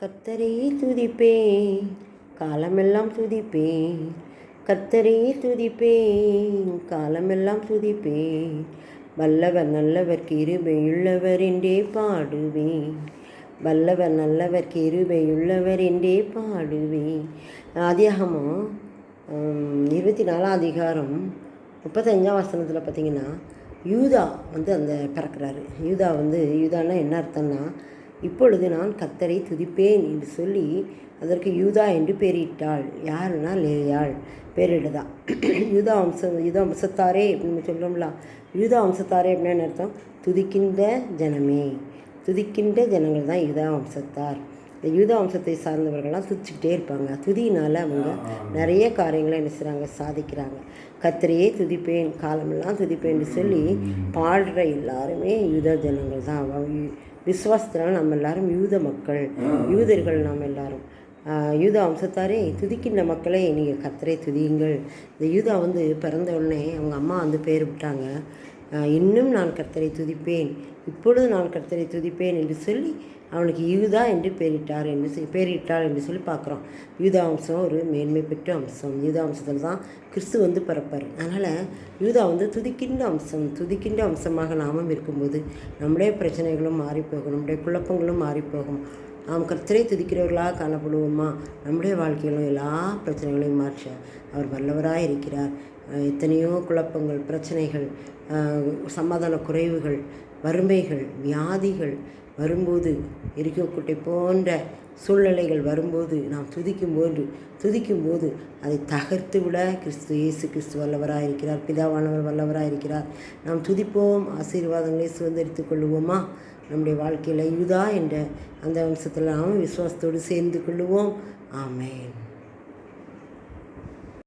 கத்தரே துதிப்பே காலமெல்லாம் துதிப்பே. கத்தரே துதிப்பே காலமெல்லாம் துதிப்பே. வல்லவர் நல்லவர் கிருபையுள்ளவர் என்றே பாடுவேன் வல்லவர் நல்லவர் கிருபையுள்ளவர் என்றே பாடுவேன் அதிகமாக இருபத்தி நாலாம் அதிகாரம் முப்பத்தஞ்சாம் வசனத்தில் பார்த்தீங்கன்னா யூதா வந்து அந்த பிறக்கிறாரு. யூதா வந்து யூதான்னா என்ன அர்த்தம்னா இப்பொழுது நான் கத்தரை துதிப்பேன் என்று சொல்லி அதற்கு யூதா என்று பெயரிட்டாள். யாருன்னா லேயாள். பேரிடுதா யூதா வம்சம் யூதா வம்சத்தாரே அப்படின்னு சொல்கிறோம்ல யூதா வம்சத்தாரே அப்படின்னு அர்த்தம்? துதிக்கின்ற ஜனமே. துதிக்கின்ற ஜனங்கள் தான் யூதா வம்சத்தார். இந்த யூதா வம்சத்தை சார்ந்தவர்கள்லாம் துதிச்சுக்கிட்டே இருப்பாங்க. துதியினால் அவங்க நிறைய காரியங்களை என்ன செய்கிறாங்க சாதிக்கிறாங்க. கத்திரையே துதிப்பேன் காலமெல்லாம் துதிப்பேன்னு சொல்லி பாடுற எல்லாருமே யூத ஜனங்கள் தான். விசுவாசத்தினால நம்ம எல்லாரும் யூத மக்கள் யூதர்கள் நாம் எல்லாரும். யூத வம்சத்தாரே துதிக்கின்ற மக்களே நீங்கள் கத்தரை துதியுங்கள். இந்த யூதா வந்து பிறந்த உடனே அவங்க அம்மா வந்து பேர் விட்டாங்க. இன்னும் நான் கர்த்தரை துதிப்பேன். இப்பொழுது நான் கர்த்தரை துதிப்பேன் என்று சொல்லி அவனுக்கு யூதா என்று பெயரிட்டார் என்று சொல்லி பேரிட்டார் என்று சொல்லி பார்க்குறோம். யூதா அம்சம் ஒரு மேன்மை பெற்ற அம்சம் யூதா அம்சத்தில் தான் கிறிஸ்து வந்து பிறப்பார். அதனால் யூதா வந்து துதிக்கின்ற அம்சம் துதிக்கின்ற அம்சமாக நாமும் இருக்கும்போது நம்முடைய பிரச்சனைகளும் மாறிப்போகும். நம்முடைய குழப்பங்களும் மாறிப்போகும். நாம் கர்த்தரை துதிக்கிறவர்களாக காணப்படுவோமா? நம்முடைய வாழ்க்கையிலும் எல்லா பிரச்சனைகளையும் மாற்ற அவர் வல்லவராக இருக்கிறார் எத்தனையோ குழப்பங்கள் பிரச்சனைகள் சமாதான குறைவுகள் வறுமைகள் வியாதிகள் வரும்போது இருக்கக்குட்டை போன்ற சூழ்நிலைகள் வரும்போது நாம் துதிக்கும்போது துதிக்கும்போது அதை தகர்த்து விட கிறிஸ்து இயேசு கிறிஸ்து வல்லவராக இருக்கிறார் பிதாவானவர் வல்லவராக இருக்கிறார். நாம் துதிப்போம் ஆசீர்வாதங்களை சுதந்திரித்து கொள்ளுவோமா? நம்முடைய வாழ்க்கையில் யூதா என்ற அந்த வம்சத்தில் நாம் விசுவாசத்தோடு சேர்ந்து கொள்ளுவோம். ஆமேன்.